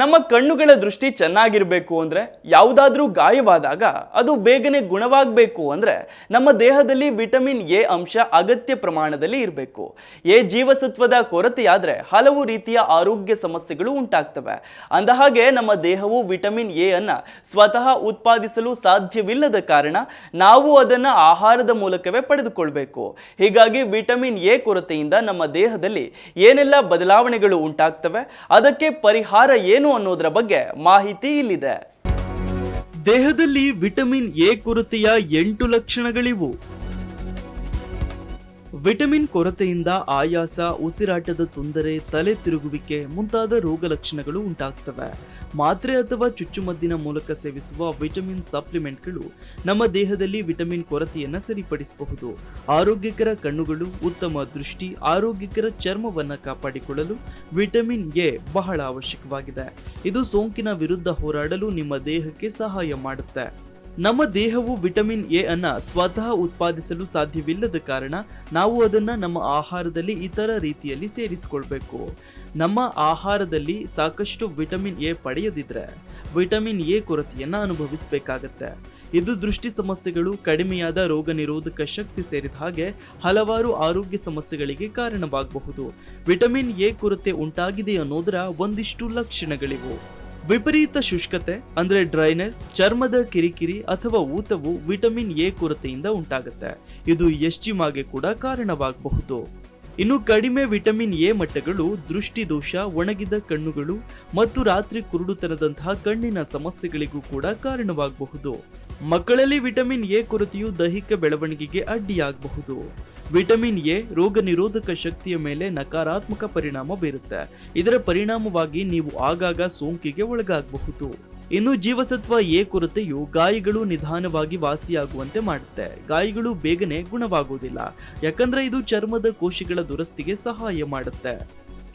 ನಮ್ಮ ಕಣ್ಣುಗಳ ದೃಷ್ಟಿ ಚೆನ್ನಾಗಿರಬೇಕು ಅಂದ್ರೆ ಯಾವುದಾದ್ರೂ ಗಾಯವಾದಾಗ ಅದು ಬೇಗನೆ ಗುಣವಾಗಬೇಕು ಅಂದ್ರೆ ನಮ್ಮ ದೇಹದಲ್ಲಿ ವಿಟಮಿನ್ ಎ ಅಂಶ ಅಗತ್ಯ ಪ್ರಮಾಣದಲ್ಲಿ ಇರಬೇಕು. ಎ ಜೀವಸತ್ವದ ಕೊರತೆಯಾದರೆ ಹಲವು ರೀತಿಯ ಆರೋಗ್ಯ ಸಮಸ್ಯೆಗಳು ಉಂಟಾಗ್ತವೆ. ಅಂದಹಾಗೆ ನಮ್ಮ ದೇಹವು ವಿಟಮಿನ್ ಎ ಅನ್ನು ಸ್ವತಃ ಉತ್ಪಾದಿಸಲು ಸಾಧ್ಯವಿಲ್ಲದ ಕಾರಣ ನಾವು ಅದನ್ನು ಆಹಾರದ ಮೂಲಕವೇ ಪಡೆದುಕೊಳ್ಬೇಕು. ಹೀಗಾಗಿ ವಿಟಮಿನ್ ಎ ಕೊರತೆಯಿಂದ ನಮ್ಮ ದೇಹದಲ್ಲಿ ಏನೆಲ್ಲ ಬದಲಾವಣೆಗಳು ಉಂಟಾಗ್ತವೆ, ಅದಕ್ಕೆ ಪರಿಹಾರ ಏನು ಅನ್ನೋದರ ಬಗ್ಗೆ ಮಾಹಿತಿ ಇಲ್ಲಿದೆ. ದೇಹದಲ್ಲಿ ವಿಟಮಿನ್ ಎ ಕೊರತೆಯ ಎಂಟು ಲಕ್ಷಣಗಳಿವು. ವಿಟಮಿನ್ ಕೊರತೆಯಿಂದ ಆಯಾಸ, ಉಸಿರಾಟದ ತೊಂದರೆ, ತಲೆ ತಿರುಗುವಿಕೆ ಮುಂತಾದ ರೋಗ ಲಕ್ಷಣಗಳು ಉಂಟಾಗ್ತವೆ. ಮಾತ್ರೆ ಅಥವಾ ಚುಚ್ಚುಮದ್ದಿನ ಮೂಲಕ ಸೇವಿಸುವ ವಿಟಮಿನ್ ಸಪ್ಲಿಮೆಂಟ್ಗಳು ನಮ್ಮ ದೇಹದಲ್ಲಿ ವಿಟಮಿನ್ ಕೊರತೆಯನ್ನು ಸರಿಪಡಿಸಬಹುದು. ಆರೋಗ್ಯಕರ ಕಣ್ಣುಗಳು, ಉತ್ತಮ ದೃಷ್ಟಿ, ಆರೋಗ್ಯಕರ ಚರ್ಮವನ್ನು ಕಾಪಾಡಿಕೊಳ್ಳಲು ವಿಟಮಿನ್ ಎ ಬಹಳ ಅವಶ್ಯಕವಾಗಿದೆ. ಇದು ಸೋಂಕಿನ ವಿರುದ್ಧ ಹೋರಾಡಲು ನಿಮ್ಮ ದೇಹಕ್ಕೆ ಸಹಾಯ ಮಾಡುತ್ತೆ. ನಮ್ಮ ದೇಹವು ವಿಟಮಿನ್ ಎ ಅನ್ನ ಸ್ವತಃ ಉತ್ಪಾದಿಸಲು ಸಾಧ್ಯವಿಲ್ಲದ ಕಾರಣ ನಾವು ಅದನ್ನ ನಮ್ಮ ಆಹಾರದಲ್ಲಿ ಇತರ ರೀತಿಯಲ್ಲಿ ಸೇರಿಸಿಕೊಳ್ಬೇಕು. ನಮ್ಮ ಆಹಾರದಲ್ಲಿ ಸಾಕಷ್ಟು ವಿಟಮಿನ್ ಎ ಪಡೆಯದಿದ್ರೆ ವಿಟಮಿನ್ ಎ ಕೊರತೆಯನ್ನು ಅನುಭವಿಸಬೇಕಾಗತ್ತೆ. ಇದು ದೃಷ್ಟಿ ಸಮಸ್ಯೆಗಳು, ಕಡಿಮೆಯಾದ ರೋಗ ನಿರೋಧಕ ಶಕ್ತಿ ಸೇರಿದ ಹಾಗೆ ಹಲವಾರು ಆರೋಗ್ಯ ಸಮಸ್ಯೆಗಳಿಗೆ ಕಾರಣವಾಗಬಹುದು. ವಿಟಮಿನ್ ಎ ಕೊರತೆ ಉಂಟಾಗಿದೆ ಅನ್ನೋದರ ಒಂದಿಷ್ಟು ಲಕ್ಷಣಗಳಿವು. ವಿಪರೀತ ಶುಷ್ಕತೆ, ಅಂದ್ರೆ ಡ್ರೈನೆಸ್ ಚರ್ಮದ ಕಿರಿಕಿರಿ ಅಥವಾ ಊತವು ವಿಟಮಿನ್ ಎ ಕೊರತೆಯಿಂದ ಉಂಟಾಗುತ್ತೆ. ಇದು ಎಸ್ಜಿಮಾಗೆ ಕೂಡ ಕಾರಣವಾಗಬಹುದು. ಇನ್ನು ಕಡಿಮೆ ವಿಟಮಿನ್ ಎ ಮಟ್ಟಗಳು ದೃಷ್ಟಿ ದೋಷ ಒಣಗಿದ ಕಣ್ಣುಗಳು ಮತ್ತು ರಾತ್ರಿ ಕುರುಡುತನದಂತಹ ಕಣ್ಣಿನ ಸಮಸ್ಯೆಗಳಿಗೂ ಕೂಡ ಕಾರಣವಾಗಬಹುದು. ಮಕ್ಕಳಲ್ಲಿ ವಿಟಮಿನ್ ಎ ಕೊರತೆಯು ದೈಹಿಕ ಬೆಳವಣಿಗೆಗೆ ಅಡ್ಡಿಯಾಗಬಹುದು. ವಿಟಮಿನ್ ಎ ರೋಗ ನಿರೋಧಕ ಶಕ್ತಿಯ ಮೇಲೆ ನಕಾರಾತ್ಮಕ ಪರಿಣಾಮ ಬೀರುತ್ತೆ. ಇದರ ಪರಿಣಾಮವಾಗಿ ನೀವು ಆಗಾಗ ಸೋಂಕಿಗೆ ಒಳಗಾಗಬಹುದು. ಇನ್ನು ಜೀವಸತ್ವ ಎ ಕೊರತೆಯು ಗಾಯಗಳು ನಿಧಾನವಾಗಿ ವಾಸಿಯಾಗುವಂತೆ ಮಾಡುತ್ತೆ. ಗಾಯಗಳು ಬೇಗನೆ ಗುಣವಾಗುವುದಿಲ್ಲ. ಯಾಕಂದ್ರೆ ಇದು ಚರ್ಮದ ಕೋಶಗಳ ದುರಸ್ತಿಗೆ ಸಹಾಯ ಮಾಡುತ್ತೆ.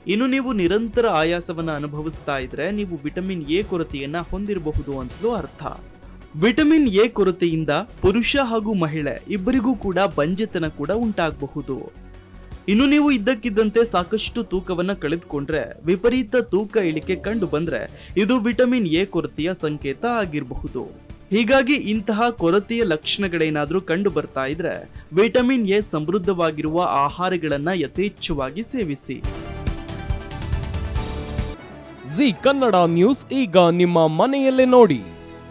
ಇನ್ನು ನೀವು ನಿರಂತರ ಆಯಾಸವನ್ನು ಅನುಭವಿಸ್ತಾ ಇದ್ರೆ ನೀವು ವಿಟಮಿನ್ ಎ ಕೊರತೆಯನ್ನ ಹೊಂದಿರಬಹುದು ಅಂತಲೂ ಅರ್ಥ. ವಿಟಮಿನ್ ಎ ಕೊರತೆಯಿಂದ ಪುರುಷ ಹಾಗೂ ಮಹಿಳೆ ಇಬ್ಬರಿಗೂ ಕೂಡ ಬಂಜೆತನ ಕೂಡ ಉಂಟಾಗಬಹುದು. ಇನ್ನು ನೀವು ಇದ್ದಕ್ಕಿದ್ದಂತೆ ಸಾಕಷ್ಟು ತೂಕವನ್ನು ಕಳೆದುಕೊಂಡ್ರೆ ವಿಪರೀತ ತೂಕ ಇಳಿಕೆ ಕಂಡು ಬಂದ್ರೆ ಇದು ವಿಟಮಿನ್ ಎ ಕೊರತೆಯ ಸಂಕೇತ ಆಗಿರಬಹುದು. ಹೀಗಾಗಿ ಇಂತಹ ಕೊರತೆಯ ಲಕ್ಷಣಗಳೇನಾದರೂ ಕಂಡು ಬರ್ತಾ ಇದ್ರೆ ವಿಟಮಿನ್ ಎ ಸಮೃದ್ಧವಾಗಿರುವ ಆಹಾರಗಳನ್ನ ಯಥೇಚ್ಛವಾಗಿ ಸೇವಿಸಿ. ಜಿ ಕನ್ನಡ ನ್ಯೂಸ್ ಈಗ ನಿಮ್ಮ ಮನೆಯಲ್ಲೇ ನೋಡಿ.